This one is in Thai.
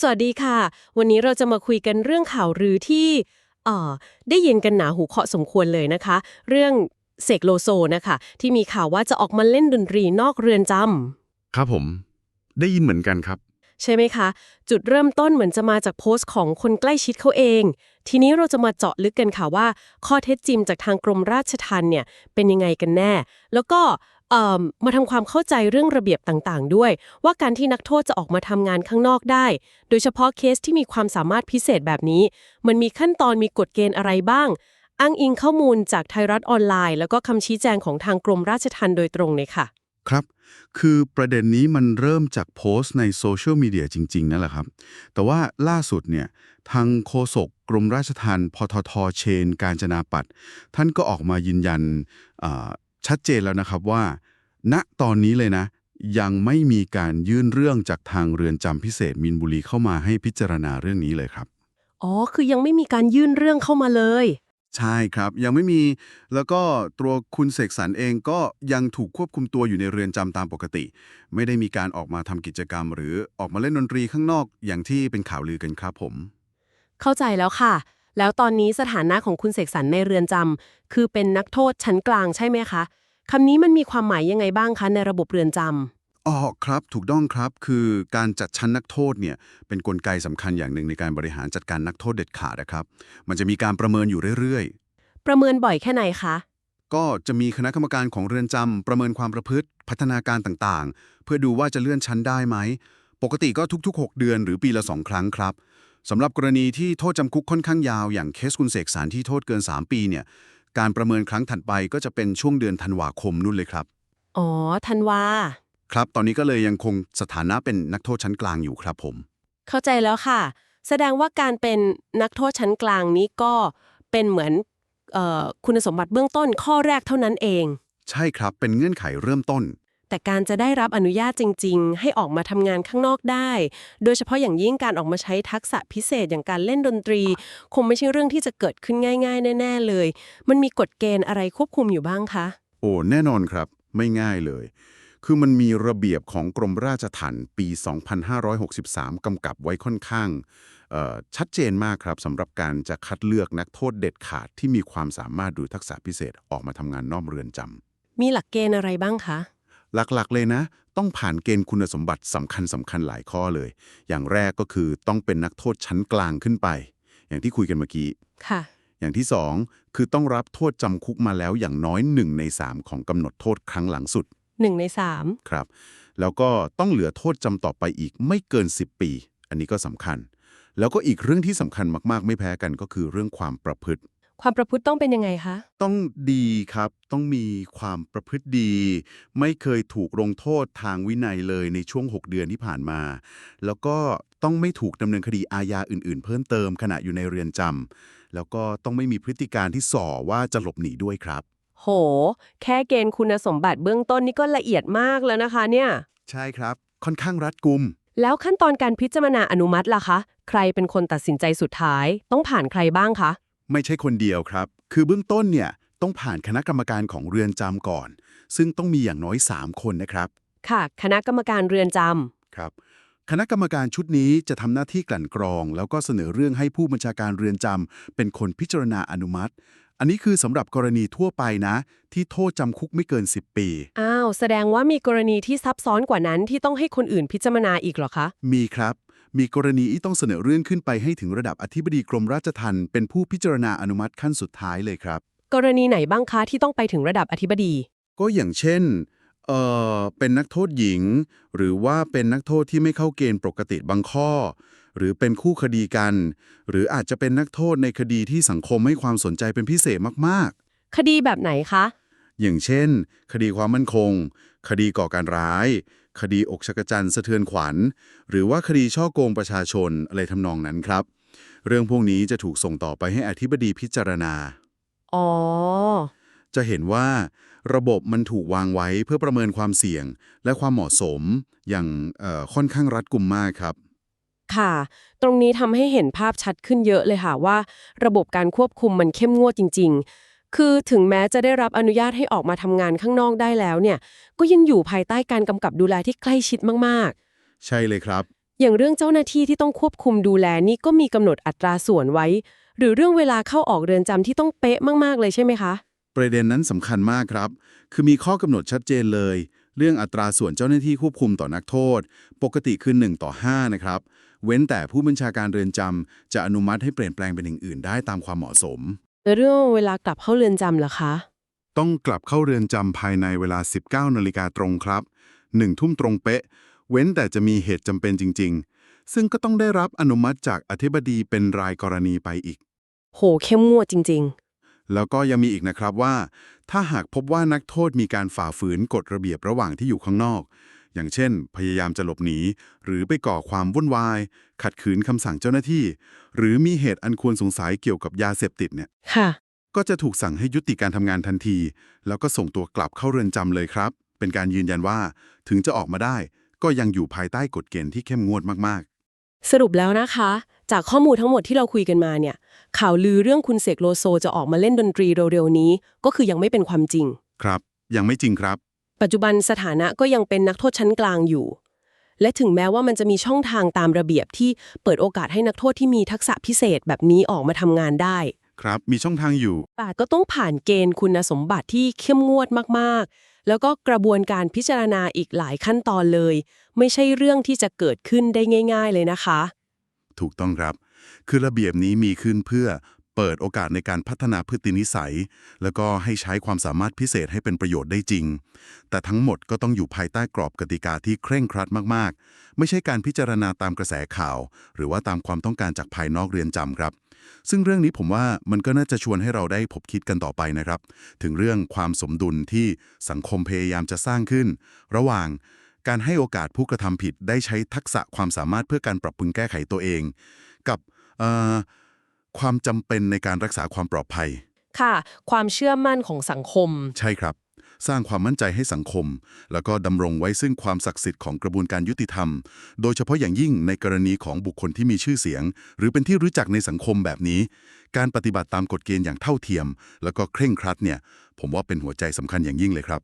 สวัสดีค่ะ วันนี้เราจะมาคุยกันเรื่องข่าวลือที่เอ่อได้ยินกันหนาหูเคาะสมควรเลยนะคะ เรื่องเสกโลโซนะคะ ที่มีข่าวว่าจะออกมาเล่นดนตรีนอกเรือนจำครับผม ได้ยินเหมือนกันครับ ใช่ไหมคะ จุดเริ่มต้นเหมือนจะมาจากโพสต์ของคนใกล้ชิดเขาเอง ทีนี้เราจะมาเจาะลึกกันค่ะว่า ข้อเท็จจริงจากทางกรมราชทัณฑ์เนี่ยเป็นยังไงกันแน่ แล้วก็เอ่อ มาทำความเข้าใจเรื่องระเบียบต่างๆ ด้วย ว่าการที่นักโทษจะออกมาทำงานข้างนอกได้ โดยเฉพาะเคสที่มีความสามารถพิเศษแบบนี้ มันมีขั้นตอนมีกฎเกณฑ์อะไรบ้าง อ้างอิงข้อมูลจากไทยรัฐออนไลน์ แล้วก็คำชี้แจงของทางกรมราชทัณฑ์โดยตรงเลยค่ะ ครับ คือประเด็นนี้มันเริ่มจากโพสต์ในโซเชียลมีเดียจริง ๆ นั่นแหละครับ แต่ว่าล่าสุดเนี่ยทางโฆษกกรมราชทัณฑ์พททเชน การจนาปัตท่านก็ออกมายืนยันชัดเจนแล้วนะครับว่า ณตอนนี้เลยนะ ยังไม่มีการยื่นเรื่องจากทางเรือนจำพิเศษมินบุรีเข้ามาให้พิจารณาเรื่องนี้เลยครับ อ๋อ คือยังไม่มีการยื่นเรื่องเข้ามาเลย ใช่ครับ ยังไม่มี แล้วก็ตัวคุณเสกสรรเองก็ยังถูกควบคุมตัวอยู่ในเรือนจำตามปกติ ไม่ได้มีการออกมาทำกิจกรรม หรือออกมาเล่นดนตรีข้างนอกอย่างที่เป็นข่าวลือกันครับผม เข้าใจแล้วค่ะ แล้วตอนนี้สถานะของคุณเสกสรรในเรือนจำคือเป็นนักโทษชั้นกลางใช่ไหมคะ คำนี้มันมีความหมายยังไงบ้างคะในระบบเรือนจำ อ๋อครับถูกต้องครับคือการจัดชั้นนักโทษเนี่ยเป็นนกลไกสำคัญอย่างหนึ่งในการบริหารจัดการนักโทษเด็ดขาดนะครับ มันจะมีการประเมินอยู่เรื่อยประเมินบ่อยแค่ไหนคะ ๆ ก็จะมีคณะกรรมการของเรือนจำประเมินความประพฤติ พัฒนาการต่างๆ เพื่อดูว่าจะเลื่อนชั้นได้ไหม ปกติก็ทุกๆ 6 เดือนหรือปีละ 2 ครั้งครับสำหรับกรณีที่โทษจำคุกค่อนข้างยาวอย่างเคสคุณเสกสารที่โทษเกิน 3 ปีเนี่ย การประเมินครั้งถัดไปก็จะเป็นช่วงเดือนธันวาคมนู่นเลยครับ อ๋อ ธันวา ครับ ตอนนี้ก็เลยยังคงสถานะเป็นนักโทษชั้นกลางอยู่ครับผม เข้าใจแล้วค่ะ แสดงว่าการเป็นนักโทษชั้นกลางนี้ก็เป็นเหมือนเออคุณสมบัติเบื้องต้นข้อแรกเท่านั้นเอง ใช่ครับ เป็นเงื่อนไขเริ่มต้น แต่การจะได้รับอนุญาตจริง ๆ ให้ออกมาทำงานข้างนอกได้ โดยเฉพาะอย่างยิ่งการออกมาใช้ทักษะพิเศษอย่างการเล่นดนตรี คงไม่ใช่เรื่องที่จะเกิดขึ้นง่าย ๆ แน่ ๆ เลย มันมีกฎเกณฑ์อะไรควบคุมอยู่บ้างคะ โอ้แน่นอนครับ ไม่ง่ายเลย คือมันมีระเบียบของกรมราชทัณฑ์ปี 2563 กำกับไว้ค่อนข้างเอ่อชัดเจนมากครับสำหรับการจะคัดเลือกนักโทษเด็ดขาดที่มีความสามารถดูทักษะพิเศษออกมาทำงานนอกเรือนจำมีหลักเกณฑ์อะไรบ้างคะ หลักๆ เลยนะ ต้องผ่านเกณฑ์คุณสมบัติสำคัญสำคัญหลายข้อเลย อย่างแรกก็คือต้องเป็นนักโทษชั้นกลางขึ้นไป อย่างที่คุยกันเมื่อกี้ค่ะ อย่างที่สองคือต้องรับโทษจำคุกมาแล้วอย่างน้อยหนึ่งในสามของกำหนดโทษครั้งหลังสุดหนึ่งในสามครับ แล้วก็ต้องเหลือโทษจำต่อไปอีกไม่เกิน 10 ปี อันนี้ก็สำคัญ แล้วก็อีกเรื่องที่สำคัญมากๆ ไม่แพ้กันก็คือเรื่องความประพฤติ ความประพฤติต้องเป็นยังไงคะ ต้องดีครับ ต้องมีความประพฤติดี ไม่เคยถูกลงโทษทางวินัยเลยในช่วง 6 เดือนที่ผ่านมา แล้วก็ต้องไม่ถูกดำเนินคดีอาญาอื่น ๆ เพิ่มเติมขณะอยู่ในเรือนจำแล้วก็ต้องไม่มีพฤติการที่ส่อว่าจะหลบหนีด้วยครับ โห แค่เกณฑ์คุณสมบัติเบื้องต้นนี่ก็ละเอียดมากแล้วนะคะเนี่ย ใช่ครับ ค่อนข้างรัดกุม แล้วขั้นตอนการพิจารณาอนุมัติล่ะคะ ใครเป็นคนตัดสินใจสุดท้าย ต้องผ่านใครบ้างคะ ไม่ใช่คนเดียวครับ คือเบื้องต้นเนี่ยต้องผ่านคณะกรรมการของเรือนจำก่อน ซึ่งต้องมีอย่างน้อย 3 คนนะครับ ค่ะ คณะกรรมการเรือนจครับ คณะกรรมการชุดนี้จะทำหน้าที่กลั่นกรอง แล้วก็เสนอเรื่องให้ผู้บัญชาการเรือนจำเป็นคนพิจารณาอนุมัติ อันนี้คือสำหรับกรณีทั่วไปนะ ที่โทษจำคุกไม่เกิน 10 ปีำอ้าว แสดงว่ามีกรณีที่ซับซ้อนกว่านั้นที่ต้องให้คนอื่นพิจารณาอีกเหรอคะ มีครับ มีกรณีที่ต้องเสนอเรื่องขึ้นไปให้ถึงระดับอธิบดีกรมราชทัณฑ์เป็นผู้พิจารณาอนุมัติขั้นสุดท้ายเลยครับ กรณีไหนบ้างคะที่ต้องไปถึงระดับอธิบดี ก็อย่างเช่นเอ่อเป็นนักโทษหญิง หรือว่าเป็นนักโทษที่ไม่เข้าเกณฑ์ปกติบางข้อ หรือเป็นคู่คดีกัน หรืออาจจะเป็นนักโทษในคดีที่สังคมให้ความสนใจเป็นพิเศษมากคดีแบบไหนคะๆ อย่างเช่น คดีความมั่นคง คดีก่อการร้าย คดีอกชกจันสะเทือนขวัญ หรือว่าคดีช่อโกงประชาชนอะไรทำนองนั้นครับ เรื่องพวกนี้จะถูกส่งต่อไปให้อธิบดีพิจารณา อ๋อ จะเห็นว่าระบบมันถูกวางไว้เพื่อประเมินความเสี่ยง และความเหมาะสมอย่างเอ่อค่อนข้างรัดกุมมากครับ ค่ะ ตรงนี้ทำให้เห็นภาพชัดขึ้นเยอะเลยค่ะว่า ระบบการควบคุมมันเข้มงวดจริง ๆ คือถึงแม้จะได้รับอนุญาตให้ออกมาทำงานข้างนอกได้แล้วเนี่ยก็ยังอยู่ภายใต้การกำกับดูแลที่ใกล้ชิดมากใช่เลยครับๆอย่างเรื่องเจ้าหน้าที่ที่ต้องควบคุมดูแลนี่ก็มีกำหนดอัตราส่วนไว้ หรือเรื่องเวลาเข้าออกเรือนจำที่ต้องเป๊ะมากๆเลยใช่ไหมคะ ประเด็นนั้นสำคัญมากครับ คือมีข้อกำหนดชัดเจนเลย เรื่องอัตราส่วนเจ้าหน้าที่ควบคุมต่อนักโทษ ปกติคือ1ต่อ5นะครับเว้นแต่ผู้บัญชาการเรือนจำจะอนุมัติให้เปลี่ยนแปลงเป็นอย่างอื่นได้ตามความเหมาะสมแล้ว เรื่องเวลากลับเข้าเรือนจำล่ะคะ ต้องกลับเข้าเรือนจำภายในเวลา 19นาฬิกาตรงครับ1ทุ่มตรงเป๊ะ เว้นแต่จะมีเหตุจำเป็นจริง ๆ ซึ่งก็ต้องได้รับอนุมัติจากอธิบดีเป็นรายกรณีไปอีก โหเข้มงวดจริงแล้วก็ยังมีอีกนะครับว่า ถ้าหากพบว่านักโทษมีการฝ่าฝืนกฎระเบียบระหว่างที่อยู่ข้างนอก อย่างเช่น พยายามจะหลบหนี หรือไปก่อความวุ่นวาย ขัดขืนคำสั่งเจ้าหน้าที่ หรือมีเหตุอันควรสงสัยเกี่ยวกับยาเสพติดเนี่ยๆค่ะ ก็จะถูกสั่งให้ยุติการทำงานทันที แล้วก็ส่งตัวกลับเข้าเรือนจำเลยครับ เป็นการยืนยันว่าถึงจะออกมาได้ ก็ยังอยู่ภายใต้กฎเกณฑ์ที่เข้มงวดมากสรุปแล้วนะคะ จากข้อมูลทั้งหมดที่เราคุยกันมาเนี่ย ข่าวลือเรื่องคุณเสกโลโซจะออกมาเล่นดนตรีเร็วๆนี้ ก็คือยังไม่เป็นความจริงๆครับ ยังไม่จริงครับ ปัจจุบันสถานะก็ยังเป็นนักโทษชั้นกลางอยู่ และถึงแม้ว่ามันจะมีช่องทางตามระเบียบที่เปิดโอกาสให้นักโทษที่มีทักษะพิเศษแบบนี้ออกมาทำงานได้ ครับ มีช่องทางอยู่แต่ก็ต้องผ่านเกณฑ์คุณสมบัติที่เข้มงวดมากๆ แล้วก็กระบวนการพิจารณาอีกหลายขั้นตอนเลย ไม่ใช่เรื่องที่จะเกิดขึ้นได้ง่าย ๆ เลยนะคะ ถูกต้องครับ คือระเบียบนี้มีขึ้นเพื่อ เปิดโอกาสในการพัฒนาพฤตินิสัย แล้วก็ให้ใช้ความสามารถพิเศษให้เป็นประโยชน์ได้จริง แต่ทั้งหมดก็ต้องอยู่ภายใต้กรอบกติกาที่เคร่งครัดมากๆ ไม่ใช่การพิจารณาตามกระแสข่าว หรือว่าตามความต้องการจากภายนอกเรือนจำครับ ซึ่งเรื่องนี้ผมว่ามันก็น่าจะชวนให้เราได้พบคิดกันต่อไปนะครับ ถึงเรื่องความสมดุลที่สังคมพยายามจะสร้างขึ้น ระหว่างการให้โอกาสผู้กระทำผิดได้ใช้ทักษะความสามารถเพื่อการปรับปรุงแก้ไขตัวเอง กับ ความจำเป็นในการรักษาความปลอดภัย ค่ะ ความเชื่อมั่นของสังคม ใช่ครับ สร้างความมั่นใจให้สังคม แล้วก็ดำรงไว้ซึ่งความศักดิ์สิทธิ์ของกระบวนการยุติธรรม โดยเฉพาะอย่างยิ่งในกรณีของบุคคลที่มีชื่อเสียง หรือเป็นที่รู้จักในสังคมแบบนี้ การปฏิบัติตามกฎเกณฑ์อย่างเท่าเทียม แล้วก็เคร่งครัดเนี่ย ผมว่าเป็นหัวใจสำคัญอย่างยิ่งเลยครับ